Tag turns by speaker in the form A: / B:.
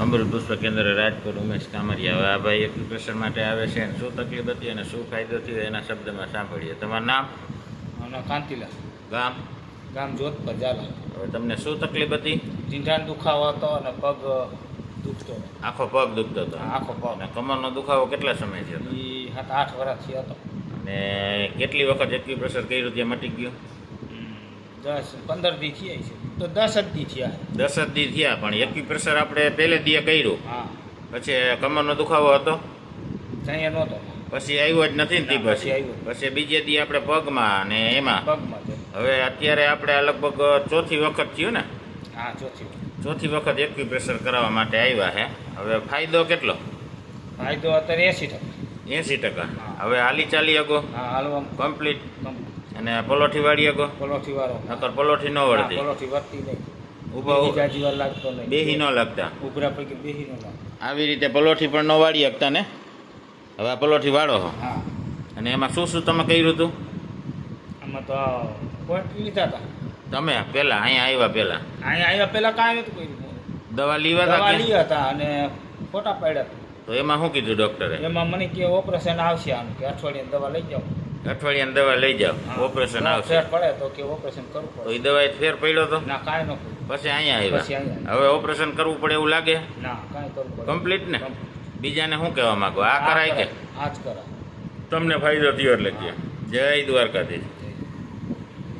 A: અમૃત પુષ્પ કેન્દ્ર રાજકોટ ઉમેશ કામરિયા. હવે આ ભાઈ એપ્લિકેશન માટે આવે છે અને શું તકલીફ હતી અને શું ફાયદો થયો એના શબ્દમાં સાંભળીએ. તમારું નામ?
B: અને કાંતિલા
A: ગામ?
B: ગામ જોધપર ઝાલા.
A: હવે તમને શું તકલીફ હતી?
B: ઢીંઢાનો દુખાવો હતો અને પગ દુખતો.
A: આખો પગ દુખતો હતો?
B: આખો પગ.
A: અને કમરનો દુખાવો કેટલા સમય થયો?
B: એ સાત આઠ વર્ષથી હતો.
A: અને કેટલી વખત એક્યુપ્રેશર કર્યું ત્યાં મટી ગયું?
B: દસ પંદર દી થયા છે. તો દસ જ દી થયા.
A: દસ જ દી થયા પણ એક્યુપ્રેશર આપણે પહેલે દીએ કર્યું.
B: હા.
A: પછી કમરનો દુખાવો હતો?
B: ત્યાં નહોતો.
A: પછી આવ્યો જ નથી ને
B: પછી?
A: પછી
B: આવ્યો.
A: પછી બીજે દી આપણે પગમાં અને એમાં?
B: પગમાં
A: હવે અત્યારે આપણે લગભગ ચોથી વખત થયું ને?
B: હા ચોથી
A: ચોથી વખત એક્યુપ્રેશર કરાવવા માટે આવ્યા છે હવે ફાયદો કેટલો?
B: ફાયદો અત્યારે એસી ટકા.
A: એંસી ટકા. હવે હાલી ચાલી અગો
B: હા હાલવા
A: કમ્પ્લીટ અને પલોઠી વાળી અગો
B: પલોઠી વાળો.
A: નકર પલોઠી ન વળતી.
B: પલોઠી વળતી નહીં.
A: ઊભા
B: ઊભા જાજી લાગતો નહીં.
A: બેહી ન લાગતા.
B: ઉભરા પૈકી બેહી ન લાગતા
A: આવી રીતે પલોઠી પણ ન વાળી શકતા ને? હવે આ પલોઠી વાળો
B: હા.
A: અને એમાં શું શું તમે કર્યું હતું?
B: આમાં તો પોઈન્ટ લીધા હતા
A: તમે પહેલાં અહીંયા આવ્યા પહેલાં
B: અહીંયા આવ્યા પહેલા કાંઈ નતું કર્યું
A: દવા લીવા હતા દવા
B: લીધા હતા અને ફોટા પાડ્યા
A: તો. એમાં શું કીધું ડૉક્ટરે
B: એમાં મને કે ઓપરેશન આવશે આનું કે અઠવાડિયે દવા લઈ જાઓ
A: અઠવાડિયાની દવા લઈ જાઓ. ઓપરેશન આવશે.
B: ફેર પડે તો કે ઓપરેશન કરવું
A: તો
B: પડે
A: એ દવાએ ફેર પડ્યો તો?
B: ના કાંઈ ન
A: પછી અહીંયા આવ્યા? હવે ઓપરેશન કરવું પડે એવું લાગે?
B: ના કાંઈ કરવું પડે.
A: કમ્પ્લીટ ને? બીજાને શું કહેવા માંગો? આ કરાય કે?
B: આ જ કરાય.
A: તમને ફાયદો થયો એટલે કે? જય દ્વારકાધીશ.